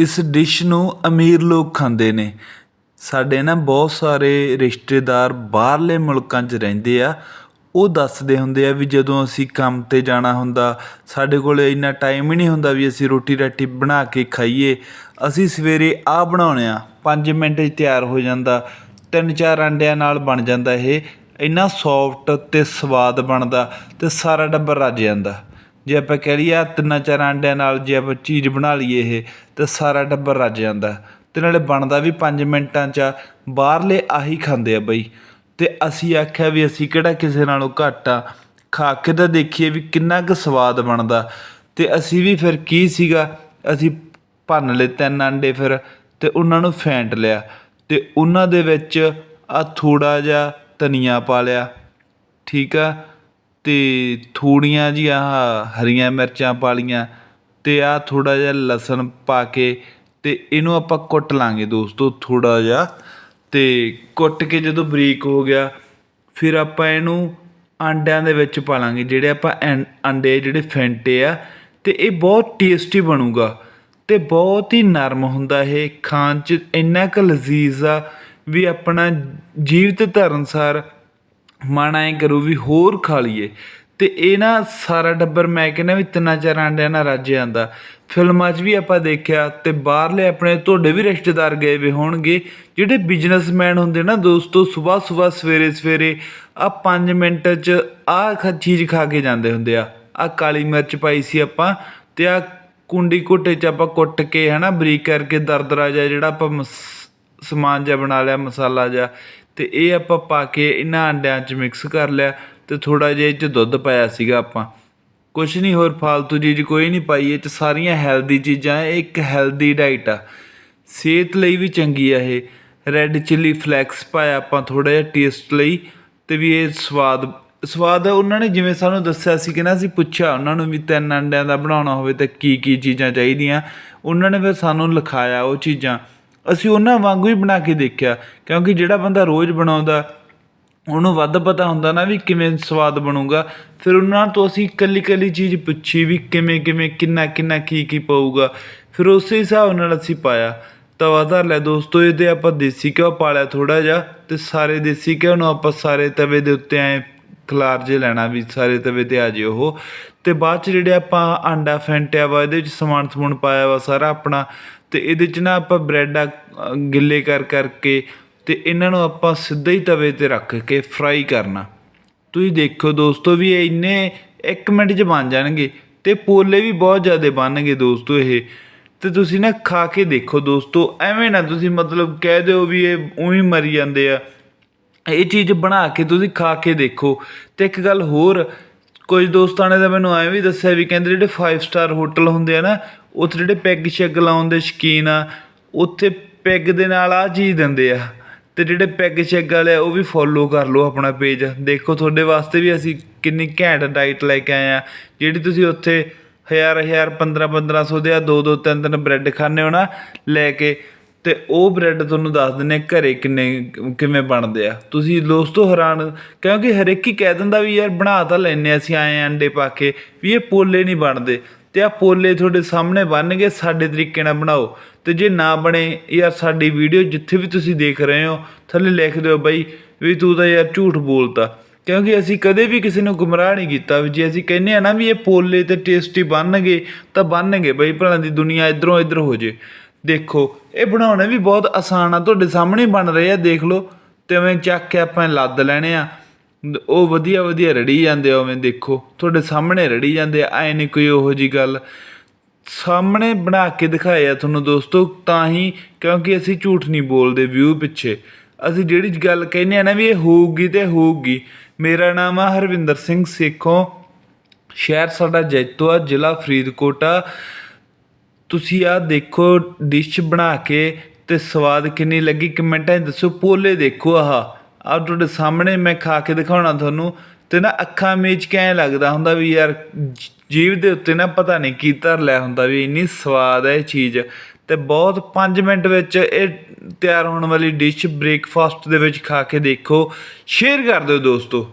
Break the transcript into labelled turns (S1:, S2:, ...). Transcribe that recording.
S1: ਇਸ ਡਿਸ਼ ਨੂੰ ਅਮੀਰ ਲੋਕ ਖਾਂਦੇ ਨੇ। ਸਾਡੇ ਨਾ ਬਹੁਤ ਸਾਰੇ ਰਿਸ਼ਤੇਦਾਰ ਬਾਹਰਲੇ ਮੁਲਕਾਂ 'ਚ ਰਹਿੰਦੇ ਆ। ਉਹ ਦੱਸਦੇ ਹੁੰਦੇ ਆ ਵੀ ਜਦੋਂ ਅਸੀਂ ਕੰਮ 'ਤੇ ਜਾਣਾ ਹੁੰਦਾ, ਸਾਡੇ ਕੋਲ ਇੰਨਾ ਟਾਈਮ ਹੀ ਨਹੀਂ ਹੁੰਦਾ ਵੀ ਅਸੀਂ ਰੋਟੀ ਰਾਟੀ ਬਣਾ ਕੇ ਖਾਈਏ। ਅਸੀਂ ਸਵੇਰੇ ਆਹ ਬਣਾਉਣੇ ਆ 5 ਮਿੰਟ 'ਚ ਤਿਆਰ ਹੋ ਜਾਂਦਾ, ਤਿੰਨ ਚਾਰ ਅੰਡਿਆਂ ਨਾਲ ਬਣ ਜਾਂਦਾ ਇਹ। ਇੰਨਾ ਸੌਫਟ ਤੇ ਸਵਾਦ ਬਣਦਾ ਤੇ ਸਾਰਾ ਡੱਬਾ ਰੱਜ ਜਾਂਦਾ। ਜੇ ਆਪਾਂ ਕਹਿ ਲਈਏ ਆਹ ਤਿੰਨਾਂ ਚਾਰ ਆਂਡਿਆਂ ਨਾਲ ਜੇ ਆਪਾਂ ਚੀਜ਼ ਬਣਾ ਲਈਏ ਇਹ, ਤਾਂ ਸਾਰਾ ਟੱਬਰ ਰੱਜ ਜਾਂਦਾ। ਅਤੇ ਨਾਲੇ ਬਣਦਾ ਵੀ ਪੰਜ ਮਿੰਟਾਂ 'ਚ ਆ। ਬਾਹਰਲੇ ਆਹੀ ਖਾਂਦੇ ਆ ਬਈ। ਅਤੇ ਅਸੀਂ ਆਖਿਆ ਵੀ ਅਸੀਂ ਕਿਹੜਾ ਕਿਸੇ ਨਾਲੋਂ ਘੱਟ ਆ, ਖਾ ਕੇ ਤਾਂ ਦੇਖੀਏ ਵੀ ਕਿੰਨਾ ਕੁ ਸਵਾਦ ਬਣਦਾ। ਅਤੇ ਅਸੀਂ ਵੀ ਫਿਰ ਕੀ ਸੀਗਾ, ਅਸੀਂ ਭੰਨ ਲਏ ਤਿੰਨ ਆਂਡੇ ਫਿਰ ਅਤੇ ਉਹਨਾਂ ਨੂੰ ਫੈਂਟ ਲਿਆ। ਅਤੇ ਉਹਨਾਂ ਦੇ ਵਿੱਚ ਆਹ ਥੋੜ੍ਹਾ ਜਿਹਾ ਧਨੀਆ ਪਾ ਲਿਆ, ਠੀਕ ਆ? ਅਤੇ ਥੋੜੀਆਂ ਜਿਹੀਆਂ ਆਹ ਹਰੀਆਂ ਮਿਰਚਾਂ ਪਾ ਲਈਆਂ ਤੇ ਆ ਥੋੜਾ ਜਿਹਾ ਲਸਣ ਪਾ ਕੇ ਅਤੇ ਇਹਨੂੰ ਆਪਾਂ ਕੁੱਟ ਲਾਂਗੇ ਦੋਸਤੋ ਥੋੜ੍ਹਾ ਜਿਹਾ ਅਤੇ ਕੁੱਟ ਕੇ ਜਦੋਂ ਬਰੀਕ ਹੋ ਗਿਆ ਫਿਰ ਆਪਾਂ ਇਹਨੂੰ ਆਂਡਿਆਂ ਦੇ ਵਿੱਚ ਪਾ ਲਾਂਗੇ ਜਿਹੜੇ ਆਪਾਂ ਐਂ- ਆਂਡੇ ਜਿਹੜੇ ਫੈਂਟੇ ਆ ਅਤੇ ਇਹ ਬਹੁਤ ਟੇਸਟੀ ਬਣੂਗਾ ਅਤੇ ਬਹੁਤ ਹੀ ਨਰਮ ਹੁੰਦਾ ਇਹ ਖਾਣ 'ਚ ਇੰਨਾ ਕੁ ਲਜ਼ੀਜ਼ ਆ ਵੀ ਆਪਣਾ ਜੀਵ ਤੇ ਧਰਨਸਾਰ ਮਨ ਐਂ ਕਰੂ ਵੀ ਹੋਰ ਖਾ ਲਈਏ। ਅਤੇ ਇਹ ਨਾ ਸਾਰਾ ਟੱਬਰ ਮੈਂ ਕਹਿੰਦਾ ਵੀ ਤਿੰਨਾਂ ਚਾਰ ਆਂਡਿਆਂ ਨਾਲ ਰੱਜ ਜਾਂਦਾ। ਫਿਲਮਾਂ 'ਚ ਵੀ ਆਪਾਂ ਦੇਖਿਆ ਅਤੇ ਬਾਹਰਲੇ ਆਪਣੇ ਤੁਹਾਡੇ ਵੀ ਰਿਸ਼ਤੇਦਾਰ ਗਏ ਵੇ ਹੋਣਗੇ। ਜਿਹੜੇ ਬਿਜ਼ਨਸਮੈਨ ਹੁੰਦੇ ਨਾ ਦੋਸਤੋ ਸੁਬਾਹ ਸੁਬਾਹ ਸਵੇਰੇ ਸਵੇਰੇ ਆਹ ਪੰਜ ਮਿੰਟ 'ਚ ਆਹ ਖ, ਚੀਜ਼ ਖਾ ਕੇ ਜਾਂਦੇ ਹੁੰਦੇ ਆ। ਆਹ ਕਾਲੀ ਮਿਰਚ ਪਾਈ ਸੀ ਆਪਾਂ ਅਤੇ ਆਹ ਕੁੰਡੀ ਘੋਟੇ 'ਚ ਆਪਾਂ ਕੁੱਟ ਕੇ ਹੈ ਨਾ ਬਰੀਕ ਕਰਕੇ ਦਰਦਰਾ ਜਿਹਾ ਜਿਹੜਾ ਆਪਾਂ ਮਸ- ਸਮਾਨ ਜਿਹਾ ਬਣਾ ਲਿਆ, ਮਸਾਲਾ ਜਿਹਾ ਅਤੇ ਇਹ ਆਪਾਂ ਪਾ ਕੇ ਇਹਨਾਂ ਅੰਡਿਆਂ 'ਚ ਮਿਕਸ ਕਰ ਲਿਆ ਅਤੇ ਥੋੜ੍ਹਾ ਜਿਹਾ ਇਹ 'ਚ ਦੁੱਧ ਪਾਇਆ ਸੀਗਾ ਆਪਾਂ। ਕੁਛ ਨਹੀਂ ਹੋਰ ਫਾਲਤੂ ਚੀਜ਼ ਕੋਈ ਨਹੀਂ ਪਾਈ, ਇਹ 'ਚ ਸਾਰੀਆਂ ਹੈਲਦੀ ਚੀਜ਼ਾਂ, ਇਹ ਇੱਕ ਹੈਲਦੀ ਡਾਈਟ ਆ। ਸਿਹਤ ਲਈ ਵੀ ਚੰਗੀ ਆ ਇਹ। ਰੈੱਡ ਚਿੱਲੀ ਫਲੈਕਸ ਪਾਇਆ ਆਪਾਂ ਥੋੜ੍ਹਾ ਜਿਹਾ ਟੇਸਟ ਲਈ ਅਤੇ ਵੀ ਇਹ ਸਵਾਦ ਸਵਾਦ ਉਹਨਾਂ ਨੇ ਜਿਵੇਂ ਸਾਨੂੰ ਦੱਸਿਆ ਸੀ ਕਿ ਨਾ ਅਸੀਂ ਪੁੱਛਿਆ, ਉਹਨਾਂ ਨੂੰ ਵੀ ਤਿੰਨ ਅੰਡਿਆਂ ਦਾ ਬਣਾਉਣਾ ਹੋਵੇ ਤਾਂ ਕੀ ਕੀ ਚੀਜ਼ਾਂ ਚਾਹੀਦੀਆਂ। ਉਹਨਾਂ ਨੇ ਫਿਰ ਸਾਨੂੰ ਲਿਖਾਇਆ ਉਹ ਚੀਜ਼ਾਂ। ਅਸੀਂ ਉਹਨਾਂ ਵਾਂਗੂ ਹੀ ਬਣਾ ਕੇ ਦੇਖਿਆ, ਕਿਉਂਕਿ ਜਿਹੜਾ ਬੰਦਾ ਰੋਜ਼ ਬਣਾਉਂਦਾ, ਉਹਨੂੰ ਵੱਧ ਪਤਾ ਹੁੰਦਾ ਨਾ ਵੀ ਕਿਵੇਂ ਸਵਾਦ ਬਣੂਗਾ। ਫਿਰ ਉਹਨਾਂ ਤੋਂ ਅਸੀਂ ਇਕੱਲੀ ਇਕੱਲੀ ਚੀਜ਼ ਪੁੱਛੀ ਵੀ ਕਿਵੇਂ ਕਿਵੇਂ, ਕਿੰਨਾ ਕਿੰਨਾ, ਕੀ ਕੀ ਪਊਗਾ। ਫਿਰ ਉਸੇ ਹਿਸਾਬ ਨਾਲ ਅਸੀਂ ਪਾਇਆ। ਤਵਾ ਧਰ ਲਿਆ ਦੋਸਤੋ, ਇਹਦੇ ਆਪਾਂ ਦੇਸੀ ਘਿਓ ਪਾ ਲਿਆ ਥੋੜਾ ਜਿਹਾ, ਤੇ ਸਾਰੇ ਦੇਸੀ ਘਿਓ ਨੂੰ ਆਪਾਂ ਸਾਰੇ ਤਵੇ ਦੇ ਉੱਤੇ ਐ ਖਲਾਰ ਜੇ ਲੈਣਾ ਵੀ ਸਾਰੇ ਤਵੇ ਤੇ ਆ ਜੇ ਉਹ। ਤੇ ਬਾਅਦ ਚ ਜਿਹੜੇ ਆਪਾਂ ਆਂਡਾ ਫੈਂਟਿਆ ਵਾ, ਇਹਦੇ ਵਿੱਚ ਸਮਾਨ ਸਮੂਨ ਪਾਇਆ ਵਾ ਸਾਰਾ ਆਪਣਾ। ਤੇ ਇਹਦੇ ਚ ਨਾ ਆਪਾਂ ਬ੍ਰੈਡ ਗਿੱਲੇ ਕਰ ਕਰਕੇ ਤੇ ਇਹਨਾਂ ਨੂੰ ਆਪਾਂ ਸਿੱਧਾ ਹੀ ਤਵੇ ਤੇ ਰੱਖ ਕੇ ਫਰਾਈ ਕਰਨਾ। ਤੁਸੀਂ ਦੇਖੋ ਦੋਸਤੋ ਵੀ ਇਹ ਇੰਨੇ 1 ਮਿੰਟ 'ਚ ਬਣ ਜਾਣਗੇ ਤੇ ਪੋਲੇ ਵੀ ਬਹੁਤ ਜ਼ਿਆਦਾ ਬਣਨਗੇ ਦੋਸਤੋ ਇਹ। ਤੇ ਤੁਸੀਂ ਨਾ ਖਾ ਕੇ ਦੇਖੋ ਦੋਸਤੋ, ਐਵੇਂ ਨਾ ਤੁਸੀਂ ਮਤਲਬ ਕਹਿ ਦਿਓ ਵੀ ਇਹ ਉਹੀ ਮਰੀ ਜਾਂਦੇ ਆ। ਇਹ ਚੀਜ਼ ਬਣਾ ਕੇ ਤੁਸੀਂ ਖਾ ਕੇ ਦੇਖੋ। ਤੇ ਇੱਕ ਗੱਲ ਹੋਰ, ਕੁਝ ਦੋਸਤਾਂ ਨੇ ਤਾਂ ਮੈਨੂੰ ਐਂ ਵੀ ਦੱਸਿਆ ਵੀ ਕਹਿੰਦੇ ਜਿਹੜੇ 5 ਸਟਾਰ ਹੋਟਲ ਹੁੰਦੇ ਆ ਨਾ, ਉੱਥੇ ਜਿਹੜੇ ਪੈਗ ਸ਼ੈਗ ਲਾਉਣ ਦੇ ਸ਼ੌਕੀਨ ਆ, ਉੱਥੇ ਪੈਗ ਦੇ ਨਾਲ ਆ ਚੀਜ਼ ਦਿੰਦੇ ਆ। ਤੇ ਜਿਹੜੇ ਪੈਗ ਸ਼ੈਗ ਵਾਲੇ ਆ, ਉਹ ਵੀ ਫੋਲੋ ਕਰ ਲਓ ਆਪਣਾ ਪੇਜ ਦੇਖੋ ਤੁਹਾਡੇ ਵਾਸਤੇ ਵੀ ਅਸੀਂ ਕਿੰਨੀ ਘੈਂਟ ਡਾਈਟ ਲੈ ਕੇ ਆਏ ਆ। ਜਿਹੜੀ ਤੁਸੀਂ ਉੱਥੇ ਹਜ਼ਾਰ ਹਜ਼ਾਰ 15 1500 ਦੇ ਆ, ਦੋ ਦੋ, ਤਿੰਨ ਤਿੰਨ ਬ੍ਰੈਡ ਖਾਣੇ ਹੋ ਨਾ, ਲੈ ਕੇ ਤੇ ਉਹ ਬ੍ਰੈਡ ਤੁਹਾਨੂੰ ਦੱਸ ਦਿੰਨੇ ਆ ਘਰੇ ਕਿੰਨੇ, ਕਿਵੇਂ ਬਣਦੇ ਆ। ਤੁਸੀਂ ਦੋਸਤੋ ਹੈਰਾਨ, ਕਿਉਂਕਿ ਹਰ ਇੱਕ ਹੀ ਕਹਿ ਦਿੰਦਾ ਵੀ ਯਾਰ ਬਣਾ ਤਾਂ ਲੈਨੇ ਅਸੀਂ ਆਏ ਅੰਡੇ ਪਾ ਕੇ, ਵੀ ਇਹ ਪੋਲੇ ਨਹੀਂ ਬਣਦੇ। ਤੇ ਆ ਪੋਲੇ ਤੁਹਾਡੇ ਸਾਹਮਣੇ ਬਣਨਗੇ, ਸਾਡੇ ਤਰੀਕੇ ਨਾਲ ਬਣਾਓ। ਤੇ ਜੇ ਨਾ ਬਣੇ, ਯਾਰ ਸਾਡੀ ਵੀਡੀਓ ਜਿੱਥੇ ਵੀ ਤੁਸੀਂ ਦੇਖ ਰਹੇ ਹੋ, ਥੱਲੇ ਲਿਖ ਦਿਓ ਬਈ ਵੀ ਤੂੰ ਤਾਂ ਯਾਰ ਝੂਠ ਬੋਲਤਾ। ਕਿਉਂਕਿ ਅਸੀਂ ਕਦੇ ਵੀ ਕਿਸੇ ਨੂੰ ਗੁੰਮਰਾਹ ਨਹੀਂ ਕੀਤਾ ਵੀ ਜੇ ਅਸੀਂ ਕਹਿੰਨੇ ਆ ਨਾ ਵੀ ਇਹ ਪੋਲੇ ਤੇ ਟੇਸਟੀ ਬਣਨਗੇ, ਤਾਂ ਬਣਨਗੇ ਬਈ ਭਲਾ ਦੀ ਦੁਨੀਆ ਇਧਰੋਂ ਇਧਰ ਹੋ ਜੇ। ਦੇਖੋ, ਇਹ ਬਣਾਉਣੇ ਵੀ ਬਹੁਤ ਆਸਾਨ ਆ, ਤੁਹਾਡੇ ਸਾਹਮਣੇ ਬਣ ਰਹੇ ਆ, ਦੇਖ ਲਓ। ਤੇ ਐਵੇਂ ਚੱਕ ਕੇ ਆਪਾਂ ਲੱਦ ਲੈਣੇ ਆ। ਉਹ ਵਧੀਆ ਵਧੀਆ ਰੜੀ ਜਾਂਦੇ ਆ, ਉਵੇਂ ਦੇਖੋ। ਤੁਹਾਡੇ ਸਾਹਮਣੇ ਰੜੀ ਜਾਂਦੇ ਆ, ਐ ਨਹੀਂ ਕੋਈ ਉਹੋ ਜੀ ਗੱਲ। ਸਾਹਮਣੇ ਬਣਾ ਕੇ ਦਿਖਾਏ ਆ ਤੁਹਾਨੂੰ ਦੋਸਤੋ, ਤਾਂ ਹੀ, ਕਿਉਂਕਿ ਅਸੀਂ ਝੂਠ ਨਹੀਂ ਬੋਲਦੇ ਵਿਊ ਪਿੱਛੇ। ਅਸੀਂ ਜਿਹੜੀ ਗੱਲ ਕਹਿੰਦੇ ਆ ਨਾ ਵੀ ਇਹ ਹੋਊਗੀ ਤੇ ਹੋਊਗੀ। ਮੇਰਾ ਨਾਮ ਆ ਹਰਵਿੰਦਰ ਸਿੰਘ ਸੇਖੋਂ। ਸ਼ਹਿਰ ਸਾਡਾ ਜੈਤੋ ਆ ਜ਼ਿਲ੍ਹਾ ਫਰੀਦਕੋਟ। ਆ ਤੁਸੀਂ ਆਹ ਦੇਖੋ ਡਿਸ਼ ਬਣਾ ਕੇ ਅਤੇ ਸਵਾਦ ਕਿੰਨੀ ਲੱਗੀ ਕਮੈਂਟਾਂ 'ਚ ਦੱਸੋ, ਪੋਲੇ ਦੇਖੋ ਆਹ। ਆਹ ਤੁਹਾਡੇ ਸਾਹਮਣੇ ਮੈਂ ਖਾ ਕੇ ਦਿਖਾਉਣਾ ਤੁਹਾਨੂੰ ਅਤੇ ਨਾ ਅੱਖਾਂ ਮੀਚ ਕੇ ਐਂ ਲੱਗਦਾ ਹੁੰਦਾ ਵੀ ਯਾਰ ਜੀਭ ਦੇ ਉੱਤੇ ਨਾ ਪਤਾ ਨਹੀਂ ਕੀ ਧਰ ਲਿਆ ਹੁੰਦਾ ਵੀ ਇੰਨੀ ਸਵਾਦ ਹੈ ਇਹ ਚੀਜ਼। ਅਤੇ ਬਹੁਤ ਪੰਜ ਮਿੰਟ ਵਿੱਚ ਇਹ ਤਿਆਰ ਹੋਣ ਵਾਲੀ ਡਿਸ਼ ਬ੍ਰੇਕਫਾਸਟ ਦੇ ਵਿੱਚ ਖਾ ਕੇ ਦੇਖੋ। ਸ਼ੇਅਰ ਕਰ ਦਿਓ ਦੋਸਤੋ।